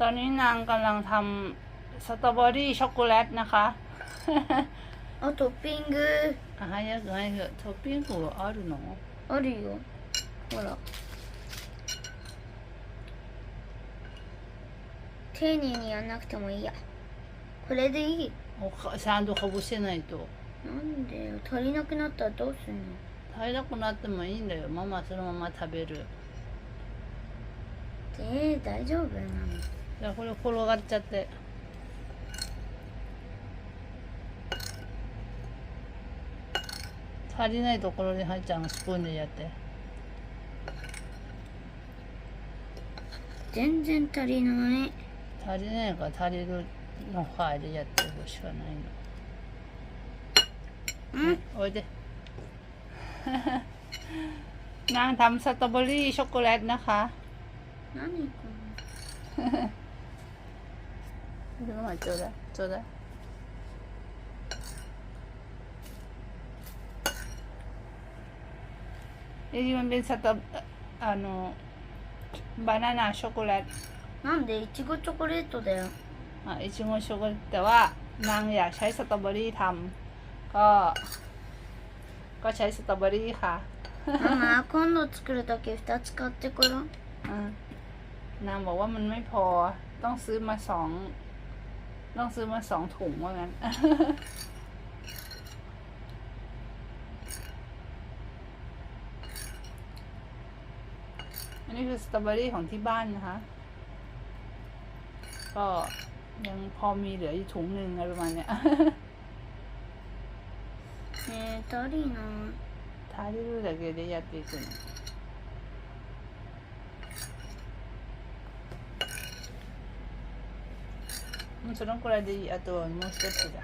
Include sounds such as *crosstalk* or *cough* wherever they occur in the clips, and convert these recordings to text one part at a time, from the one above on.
ตอนนี้นางกำลังทำสตรอเบอรี่ช็อกโกแลตนะคะ *laughs* あトッピングあ早く早くトッピングあるのあるよほら丁寧にやんなくてもいいやこれでいいおかちゃんとかぶせないとなんでよ足りなくなったらどうすんの食べたくなってもいいんだよママそのまま食べるえー、大丈夫なの じゃあこれ転がっちゃって足りないところにはっちゃんがスプーンでやって全然足りない足りないから足りるの範囲でやってほしかないのうんおいで *laughs* นางทำสตรอเบอรี่ช็อกโกแลตนะคะ 何かち *laughs* ょっと待ってちょうだいちょうだいจริงๆมันเป็นสตรอあのบานาน่าช็อกโกแลต ななんでいちごチョコレートだよ อ่ะอิชิโมช็อกโกแลตแต่ว่านางอยากใช้สตรอเบอรี่ทำก็ ก็ใช้สตรอเบอรี่ค่ะ ママ今度作るとき2つ買ってこよう อืมนางบอกว่ามันไม่พอต้องซื้อมาสอง ต้องซื้อมาสองถุงว่างั้น อันนี้คือสตรอเบอรี่ของที่บ้านนะคะ ก็ยังพอมีเหลืออยู่ถุงหนึ่งอะไรประมาณเนี้ย えー、足りな足りるだけでやっていくの。 もうそのくらいでいい。あとはもう一つだ。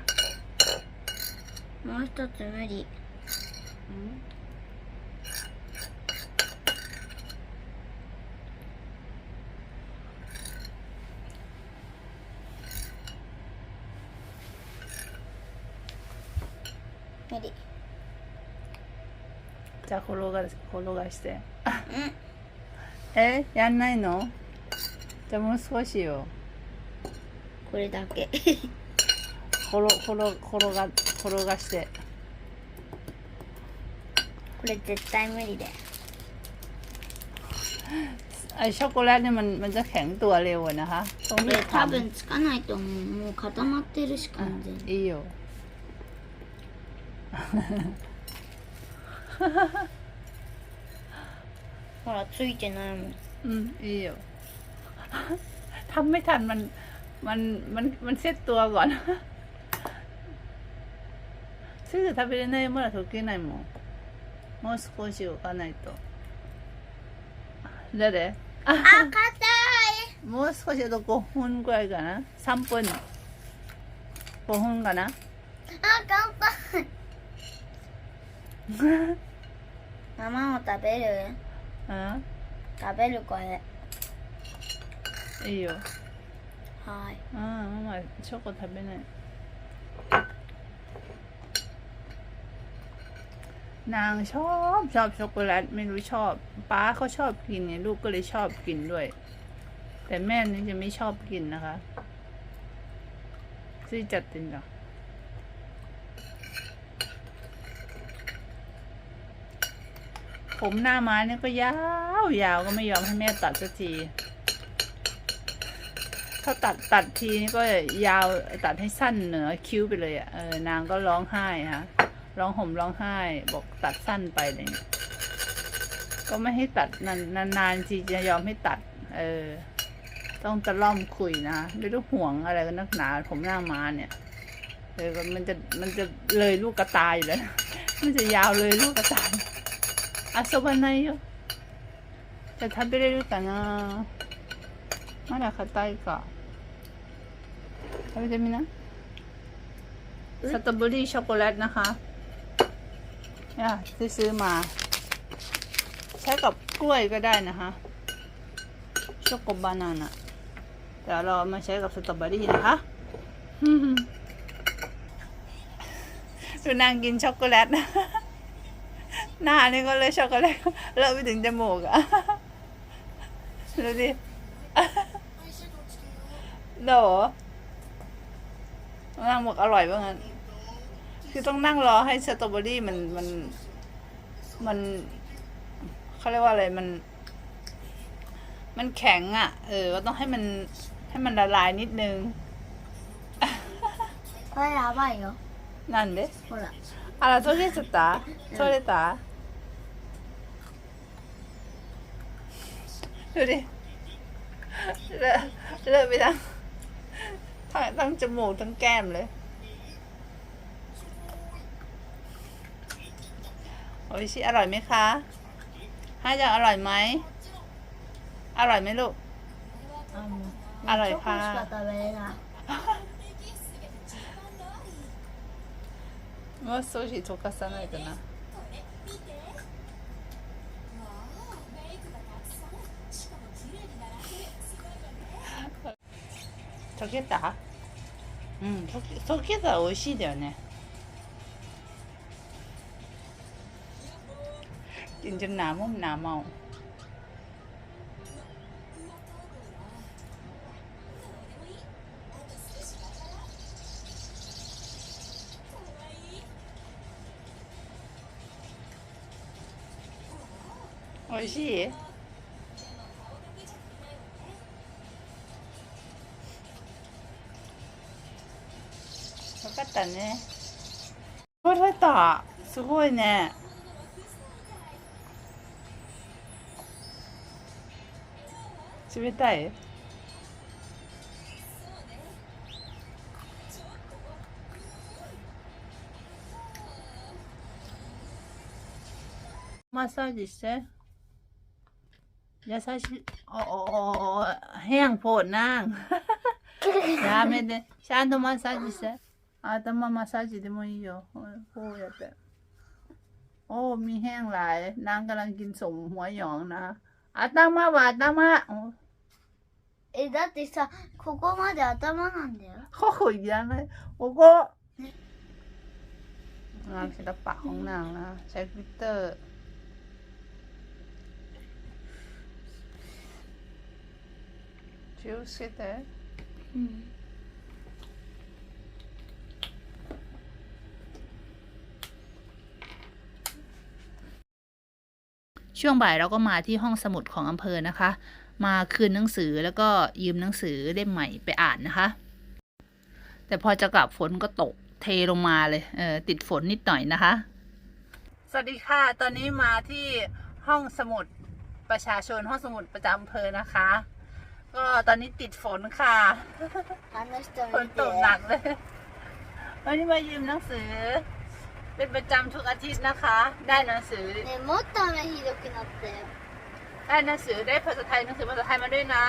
いもう一つ無理うん無理じゃあ転が転がして。うん *laughs* えやんないの？じゃあもう少しよ。これだけ転転転が転がして。これ絶対無理だよ ไอช็อกโกแลตเนี่ยมันมันจะแข็งตัวเร็วอะนะคะต้อง こ รี れ บ 多ทำ 分つかないと思うもう固まってるし อ่ะ 完全に いいよ。*laughs* ほらついてないもん อืมいいよ *laughs* ทำไม่ทันมัน มันมันมันเซ็ตตัวก่อน すぐ食べれないものは溶けないもんもう少し置かないと誰ああ硬いもう少しあと5分ぐらいかな3分5分かなあ硬いママも食べるうん食べるこれいいよ はいうんママチョコ食べないนางชอบชอบช็อกโกแลตไม่รู้ชอบป้าเขาชอบกินเนี่ยลูกก็เลยชอบกินด้วย แต่แม่นี่จะไม่ชอบกินนะคะซื้อจัดตินเหรอผมหน้าม้าเนี่ยก็ยาวยาวก็ไม่ยอมให้แม่ตัดสักที ถ้าตัดตัดทีนี่ก็ยาวตัดให้สั้นเหนือคิ้วไปเลยอะ่ะเออนางก็ร้องไห้ฮะร้องห่มร้องไห้ บอกตัดสั้นไปอะไรเลยก็ไม่ให้ตัดนานนานๆทีจะยอมให้ตัด เออ ต้องตะล่อมคุยนะไม่รู้ห่วงอะไรกันนักหนาผมหน้ามาเนี่ยเออมันจะมันจะเลยลูกกระตายอยู่แล้ว มันจะยาวเลยลูกกระตาย遊ばないよじゃあ食べれるかなまだ硬いか เราจะมีนะสตรอเบอรี่ช็อกโกแลตนะคะอะซื้อมา ใช้กับกล้วยก็ได้นะคะช็อกโกบานานะแต่เรามาใช้กับสตรอเบอรี่นะคะดูนางกินช็อกโกแลตหน้านี่ก็เลยช็อกโกแลตเลอะไปถึงจมูกอะดูดิどう นางบอกอร่อยว่างั้น คือต้องนั่งรอให้สตรอเบอรี่มันมัน มันเขาเรียกว่าอะไรมัน มันแข็งอะ่ะ เออ ก็ต้องให้มันให้มันละลายนิดนึง これやばいよなんでほらあら、取れちゃった取れたดูดิเลอะเลอะไปทั้ง ทั้งทั้งจมูกทั้งแก้มเลย โอ้ยชิอร่อยไหมคะฮาจังอร่อยไหม อร่อยไหมลูก あのあらチョコしか食べれない もう少し溶かさないとな。 溶けたうん、溶け溶けたら美味しいだよね。กินจนหนามุ่มหนาเมา 美味しい かったね。取れた。すごいね。冷たい？マッサージして。優しい。おおお部屋ポーナン。やめて。ちゃんとマッサージして。頭マッサージでもいいよ。こうやって。โอ้ มีแห้งหลาย นางกำลังกินสมหัวหยองนะอาตามาวาอาตามาโอ้ えだってさここまで頭なんだよ ข้อขุยยังเลยโอ้ก็งานศิลปะของนางนะ ใช้กลิตเตอร์ ชิวしててうん ช่วงบ่ายเราก็มาที่ห้องสมุดของอำเภอนะคะ มาคืนหนังสือแล้วก็ยืมหนังสือเล่มใหม่ไปอ่านนะคะ แต่พอจะกลับฝนก็ตกเทลงมาเลยเออติดฝนนิดหน่อยนะคะ สวัสดีค่ะ ตอนนี้มาที่ห้องสมุดประชาชนห้องสมุดประจำอำเภอนะคะ ก็ตอนนี้ติดฝนค่ะ ฝนตกหนักเลยวันนี้มายืมหนังสือ เป็นประจำทุกอาทิตย์นะคะ ได้หนังสือ ねもっと雨ひどくなったよ ได้หนังสือได้ภาษาไทยหนังสือภาษาไทยมาด้วยนะ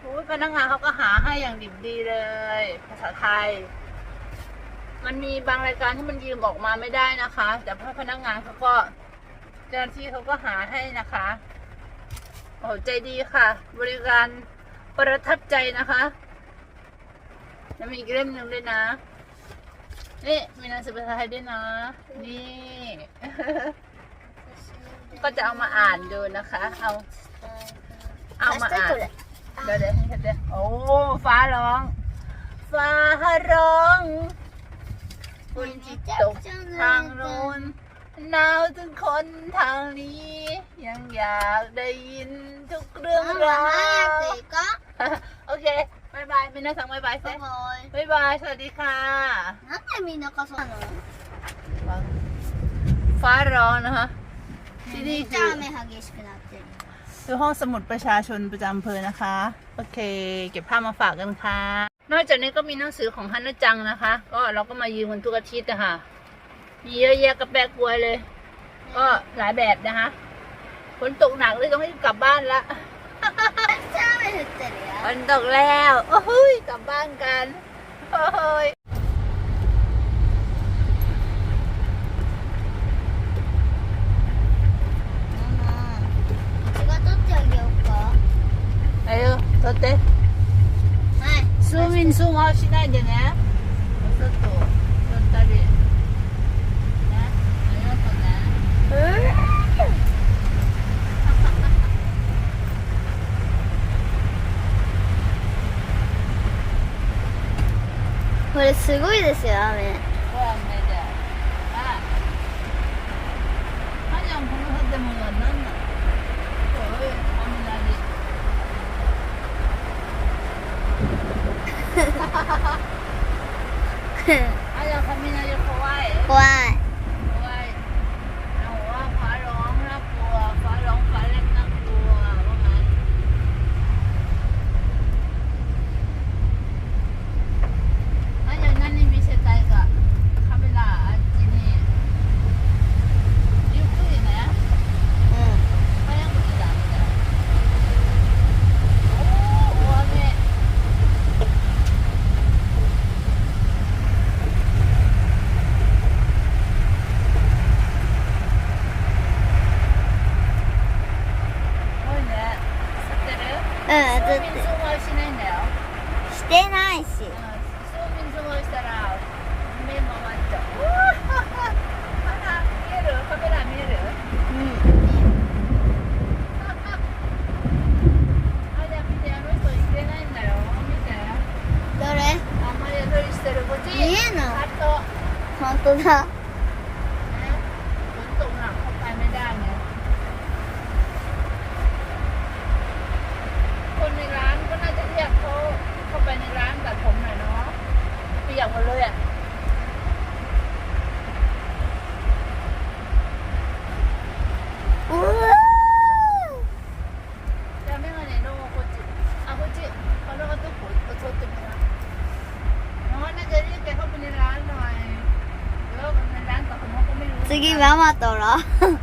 โอ้ยพนักงานเขาก็หาให้อย่างดิบดีเลย ภาษาไทย มันมีบางรายการที่มันยืมออกมาไม่ได้นะคะ แต่พนักงานเขาก็เจ้าหน้าที่เขาก็หาให้นะคะ โอ้ใจดีค่ะ บริการประทับใจนะคะจะมีอีกเล่มหนึ่งด้วยนะ นี่มีหนังสือภาษาไทยด้วยนะ นี่ ก็จะเอามาอ่านดูนะคะ เอา เอามาอ่าน เดี๋ยวเดี๋ยวเดี๋ยวโอ้ ฟ้าร้อง ฟ้าร้องฝนที่ตกทางโน้นหนาวถึงคนทางนี้ ยังอยากได้ยินทุกเรื่องราวโอเค บายบายมินาสังบายบายเซ่บอายบาย สวัสดีค่ะนั่นไงมีนากกระสอนฟ้าร้อนนะคะที่นี่คือคือห้องสมุดประชาชนประจำอำเภอนะคะ โอเค เก็บผ้ามาฝากกันค่ะ นอกจากนี้ก็มีหนังสือของฮันนจังนะคะ ก็เราก็มายืมกันทุกอาทิตย์นะคะมีเยอะแยะกระแปะกลัวเลย ก็หลายแบบนะคะฝนตกหนักเลยต้องให้กลับบ้านละ っちゃ雨降ってるよ ฝนตกแล้ว โอ้โหยกลับบ้านกันโอ้โหย ママうちが取ってあげようか เ これすごいですよ雨。 ยกหมดเลยอะダメがね、ローこっち。あ、こっち。あのがどこ取ってみな。น้อยน่าจะรีบไปเข้าไปในร้านหน่อยเดี๋วในร้านกับผมก็ไม่รู้次ママとろう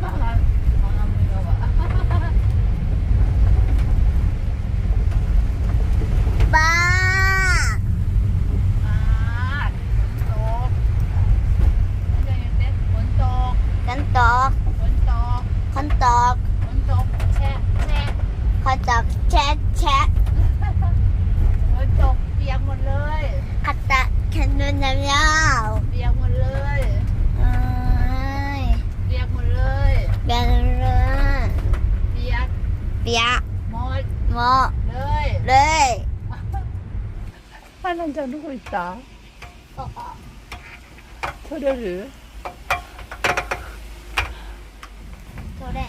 那我了。った取れる取れ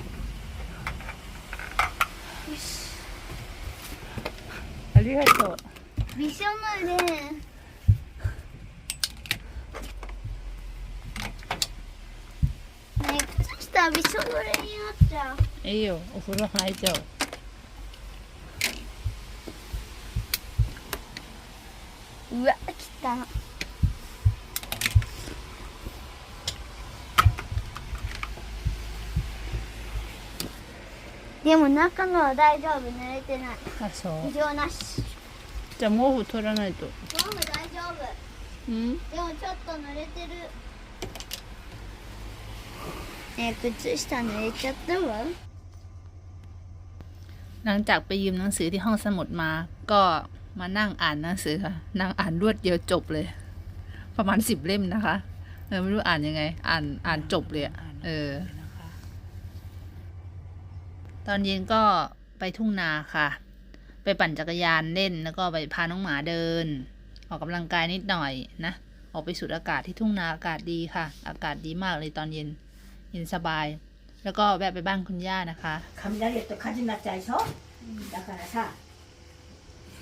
ありがとうびしょ濡れね靴下びしょれになっちゃういいよお風呂入っちゃううわ汚っでも中のは大丈夫濡れてないあそう異常なしじゃあ毛布取らないと毛布大丈夫うんでもちょっと濡れてるね靴下濡れちゃったわหลังจากไปยืมหนังสือที่ห้องสมุดมา ก็ มานั่งอ่านหนังสือค่ะ นั่งอ่านรวดเดียวจบเลย ประมาณสิบเล่มนะคะ เออไม่รู้อ่านยังไง อ่านอ่านจบเลยอะเออ ตอนเย็นก็ไปทุ่งนาค่ะ ไปปั่นจักรยานเล่น แล้วก็ไปพาน้องหมาเดิน ออกกำลังกายนิดหน่อยนะ ออกไปสูดอากาศที่ทุ่งนาอากาศดีค่ะ อากาศดีมากเลยตอนเย็น เย็นสบาย แล้วก็แวะไปบ้านคุณย่านะคะ 雷やと火事になっちゃうでしょ、だからさ、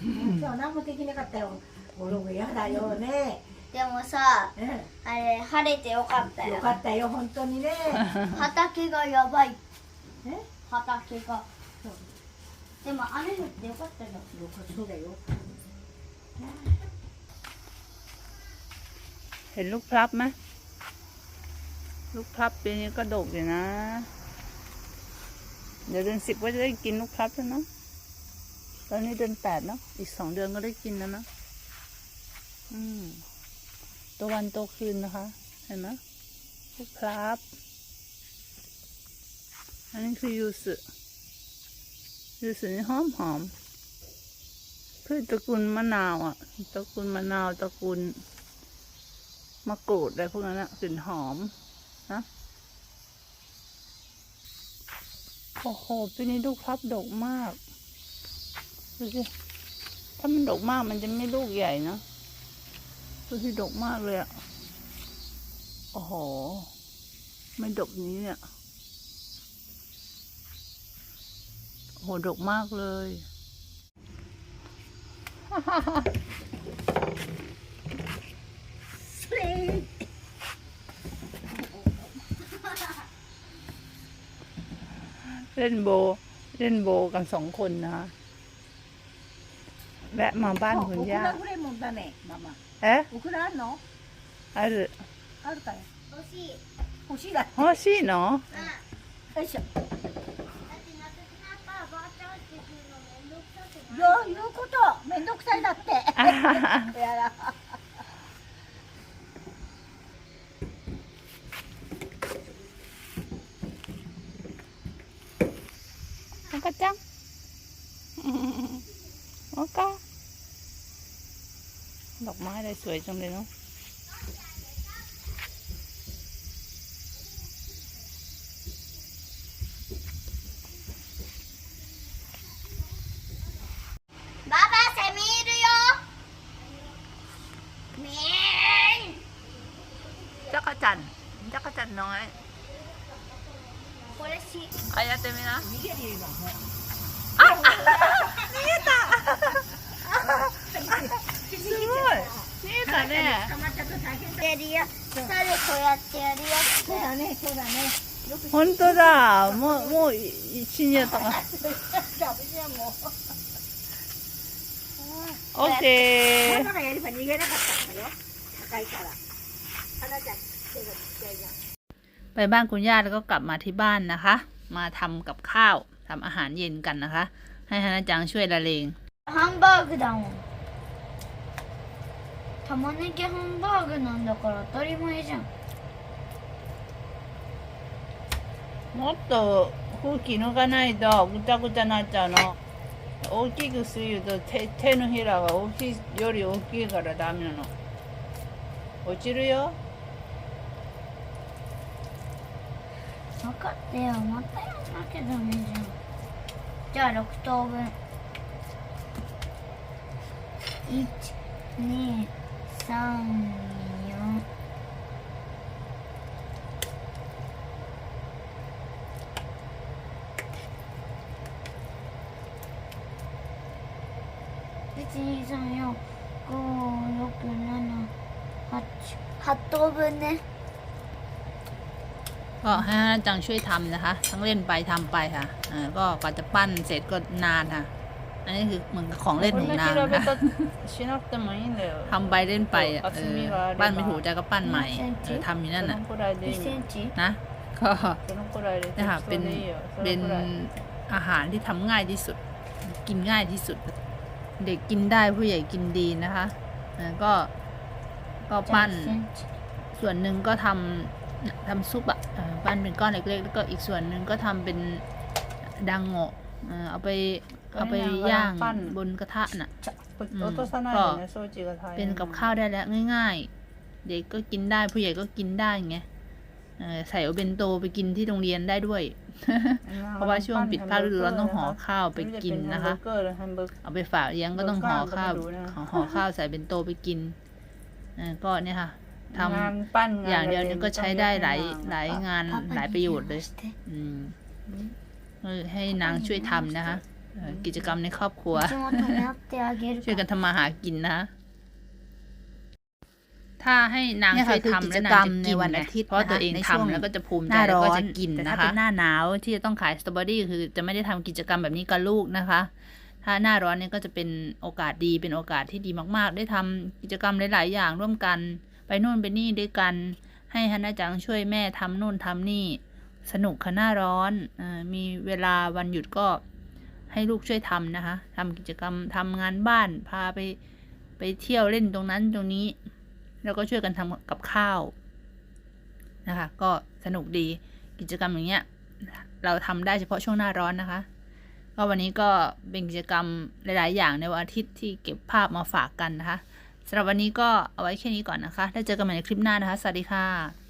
今日何もできなかったよゴロゴロやだよね、でもさうあれ晴れてよかったん、よよかったよ本当にね*laughs* 畑がやばいえ畑がでも雨降ってよかったよよかそうだよ เห็นลูกพลับไหมลูกพลับปีนี้ก็ดกอยู่นะ เดี๋ยวเดือนสิบก็จะได้กินลูกพลับแล้วเนาะ ตอนนี้เดือนแปดเนาะ อีกสองเดือนก็ได้กินแล้วนะ อืม ตัววันตัวคืนนะคะ เห็นไหมลูกพลับ อันนี้คือยูสุยูสุนี่หอมหอมพืชตระกูลมะนาวอะ ตระกูลมะนาว ตระกูลมะกรูดอะไรพวกนั้นอะกลิ่นหอมนะโอ้โหปีนี้ลูกพลับดกมาก ดูสิถ้ามันดกมากมันจะไม่ลูกใหญ่นะดูที่ดกมากเลยอะโอ้โหไม่ดกนี้เนี่ย โอ้โห ดกมากเลยเล่นโบ เล่นโบกันสองคนนะ แวะมาบ้านคุณย่า オクラぐらいもんだねママ เอ๊ะ オクラあるの あるあるかい欲しい欲しいだ欲しいのよいしょだってなくなったらばあちゃんってくるのめんどくさくないよ言うことめんどくさいだってあははやだ赤ちゃん赤 ดอกไม้อะไรสวยจังเลยเนาะ ねそうだねよく本当だもうもう死んじゃったダメじゃんもうオッケーママがやれば逃げなかったんだよ高いから花ちゃん手がちっちゃいじゃん ไปบ้านคุณย่าแล้วก็กลับมาที่บ้านนะคะ มาทำกับข้าวทำอาหารเย็นกันนะคะ ให้ฮานาจังช่วยละเลง ハンバーグだもん玉ねぎハンバーグなんだから当たり前じゃん もっと空気抜かないとぐたぐたになっちゃうの。大きくすると手手のひらが大きいより大きいからダメなの。落ちるよ。分かってよ。またやんなきゃダメじゃんじゃあ6等分。1 2 3 1, 2, 3、4、5、6、7、8 8等分ねก็ให้อาจารย์ช่วยทำนะคะ ทั้งเล่นไปทำไปค่ะเออก็กว่าจะปั้นเสร็จก็นานค่ะ อันนี้คือเหมือนของเล่นหนูนานค่ะしなทำไปเล่นไปอะเออปั้นไม่ถูกใจก็ปั้นใหม่เออทำอยู่นั่นน่ะนะก็นะคะเป็นเป็นอาหารที่ทำง่ายที่สุด กินง่ายที่สุด เด็กกินได้ผู้ใหญ่กินดีนะคะก็ก็ปั้น ส่วนหนึ่งก็ทำทำซุปอะปั้นเป็นก้อนเล็กๆแล้วก็อีกส่วนหนึ่งก็ทำเป็นดังโงะเอาไปเอาไปย่างบนกระทะน่ะก็เป็นกับข้าวได้แล้วง่าย ๆ เด็กก็กินได้ผู้ใหญ่ก็กินได้ไง ใส่โอเบนโตไปกินที่โรงเรียนได้ด้วย เพราะว่าช่วงปิดภาคฤดูร้อนต้องห่อข้าวไปกินนะคะ เอาไปฝากเลี้ยงก็ต้องห่อข้าวห่อข้าวใส่เบนโตไปกินก็เนี่ยค่ะทำอย่างเดียวนี้ก็ใช้ได้หลายหลายงานหลายประโยชน์เลยให้นางช่วยทำนะคะ กิจกรรมในครอบครัว ช่วยกันทำมาหากินนะ ถ้าให้นางเนี่ยช่ค่ะวยคือทำกิแล้วจนากรรงมจะในกินวันไงอาทิตย์เพราะตัวเองในทำช่วงแล้วก็จะภูมิหใจน้าแล้วร้อก็นจะกินแต่นะถ้าเป็คะนหน้าหนาวที่จะต้องขายสตรอเบอรี่คือจะไม่ได้ทำกิจกรรมแบบนี้กับลูกนะคะ ถ้าหน้าร้อนเนี่ยก็จะเป็นโอกาสดีเป็นโอกาสที่ดีมาก ๆ ได้ทำกิจกรรมหลาย ๆ อย่างร่วมกัน ไปนู่นไปนี่ด้วยกัน ให้ฮันนาจังช่วยแม่ทำนู่นทำนี่ สนุกค่ะหน้าร้อนอามีเวลาวันหยุดก็ให้ลูกช่วยทำนะคะทำกิจกรรมทำงานบ้านพาไปไปเที่ยวเล่นตรงนั้นตรงนี้ แล้วก็ช่วยกันทำกับข้าวนะคะ ก็สนุกดีกิจกรรมอย่างเงี้ยเราทำได้เฉพาะช่วงหน้าร้อนนะคะ ก็วันนี้ก็เป็นกิจกรรมหลาย ๆ อย่างในวันอาทิตย์ที่เก็บภาพมาฝากกันนะคะสำหรับวันนี้ก็เอาไว้แค่นี้ก่อนนะคะ ถ้าเจอกันใหม่ในคลิปหน้านะคะ สวัสดีค่ะ